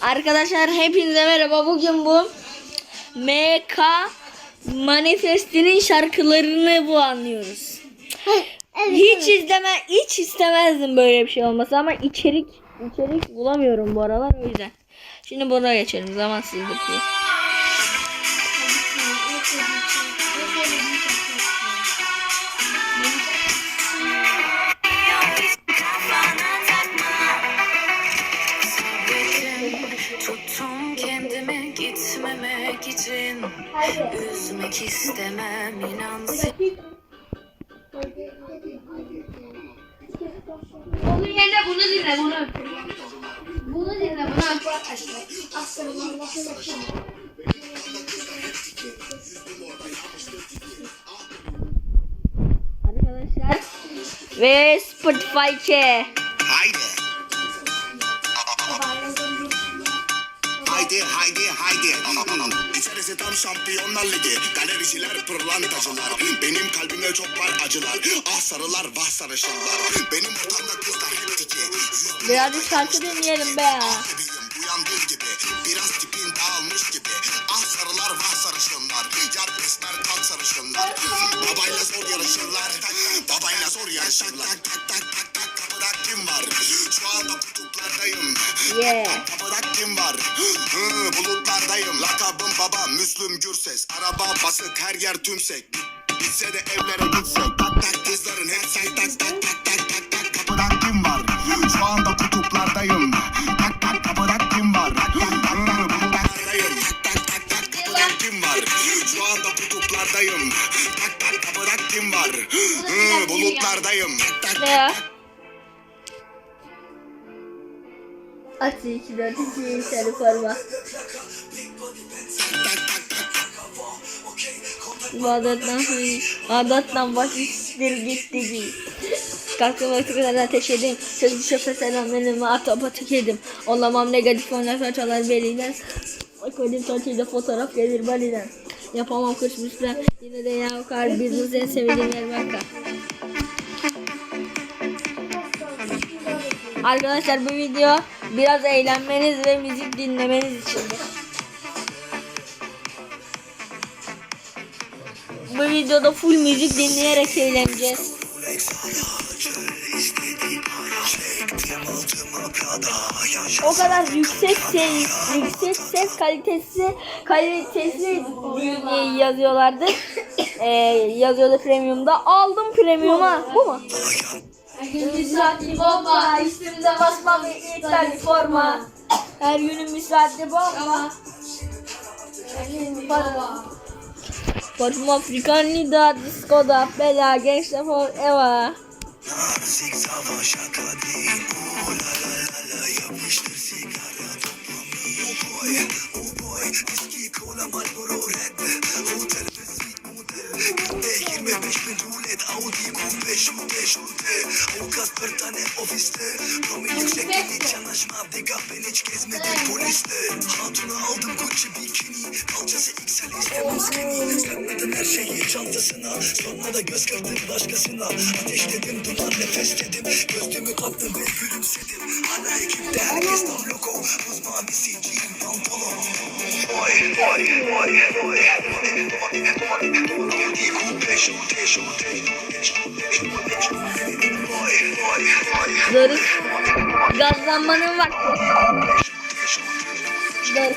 Arkadaşlar hepinize merhaba. Bugün bu MK Manifest'inin şarkılarını bu anlıyoruz. hiç izleme, hiç istemezdim böyle bir şey olması ama içerik içerik bulamıyorum bu aralar o yüzden. Şimdi buna geçelim zamansızlık diye. Üzmek istemem inan Onun yerine bunu dinle bunu. Bunu dinle bunu. Arkadaşlar ve Spotify Haydi haydi haydi. İçerisi tam şampiyonlar ligi. Galericiler pırlantacılar. Benim kalbimde çok var acılar. Ah sarılar vah sarışınlar. Benim ortamda kızlar hep tiki. Birazcık şarkı dinleyelim be. gibiyim uyandığı gibi. Biraz tipin dağılmış gibi. Ah sarılar vah sarışınlar. Yar esmer kalk sarışınlar. Babayla zor yarışırlar. Babayla zor yarışırlar. Tak tak tak tak kim var? Şu anda kutuplardayım. Yeah. Kapıda kim var? Hı, bulutlardayım. Lakabım baba Müslüm Gürses. Araba basık her yer tümsek. Bitse de evlere gitsek. Tak tak kızların hepsi tak tak tak tak tak tak. Kapıda kim var? Şu anda kutuplardayım. Tak tak kapıda kim var? Hı, bulutlardayım. Tak tak tak tak kapıda kim var? Şu anda kutuplardayım. Tak tak kapıda kim var? Hı, bulutlardayım. Tak tak Ne Atı 2 4 2 sarı forma. İbadetten adetten baş işler gitti gibi. Kalktım vakti kadar ateş edeyim. Sözlü şefe selamlarımı atapa tükedim. Olamam negatif oynarsa çalar beliden. Koydum tortilla fotoğraf gelir baliden. Yapamam kışmışlar. Yine de ya kar business en sevdiğim yer banka. Arkadaşlar bu video biraz eğlenmeniz ve müzik dinlemeniz içindir. Bu videoda full müzik dinleyerek eğleneceğiz. O kadar yüksek ses, yüksek ses kalitesi kalitesi diye yazıyorlardı. Ee, yazıyordu premiumda. Aldım premium'a. Bu mu? Her gün bir saatli bomba, üstümde basma ve iptal forma. Her günün bir saatli bomba. Parfüm Afrikan Nida, Disco'da, Bela, Gençler. Nazik savaş değil bu ofiste Promil yüksek hiç yanaşma Dega ben hiç gezmedim poliste Hatunu aldım Gucci bikini Kalçası XL istemem skinny Sakladın her şeyi çantasına Sonra da göz kırdın başkasına Ateşledim duman nefesledim Gözlüğümü taktım ve gülümsedim Hala ekipte herkes tam logo Buz mavisi jean pantolon Oy oy oy oy Audi coupe şute şute Oy Doruk. Gazlanmanın vakti. Doruk.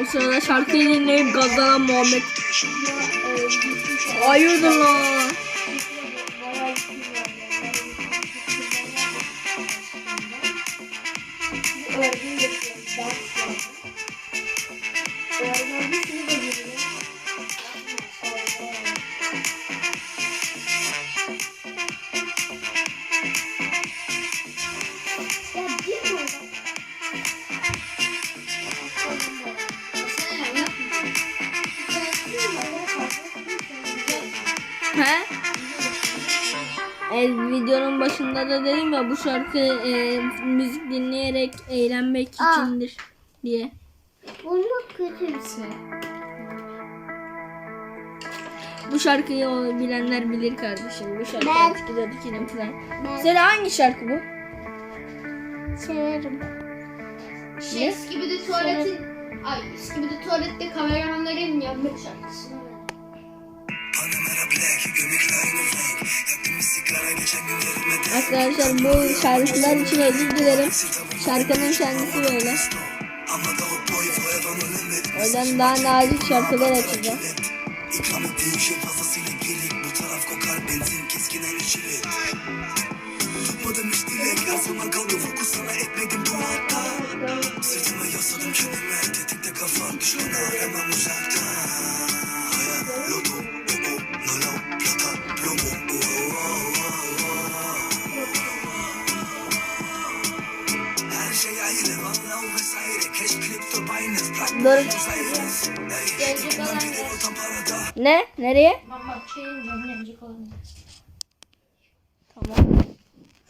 O sırada şarkıyı dinleyip gazlanan Muhammed. Hayırdır lan? E, videonun başında da dedim ya bu şarkı e, müzik dinleyerek eğlenmek Aa. içindir diye. Bu çok kötü bir şey. Bu şarkıyı o bilenler bilir kardeşim. Bu şarkı Ben- artık 2'nin falan. Ben Senin hangi şarkı bu? severim. Şey eski bir de tuvaletin ay eski bir de tuvalette kameramanların yanmak şarkısı. Renk Arkadaşlar bu şarkılar için özür dilerim. Şarkının kendisi böyle. O yüzden daha nazik şarkılar açacağım. Sırtıma yasladım kendime Tetikte kafa düşmanı aramam uzakta Her şey ayrı Vallahi vesaire Cash kripto Binance parada Ne? Nereye? Bak bak yanacak olan. Tamam.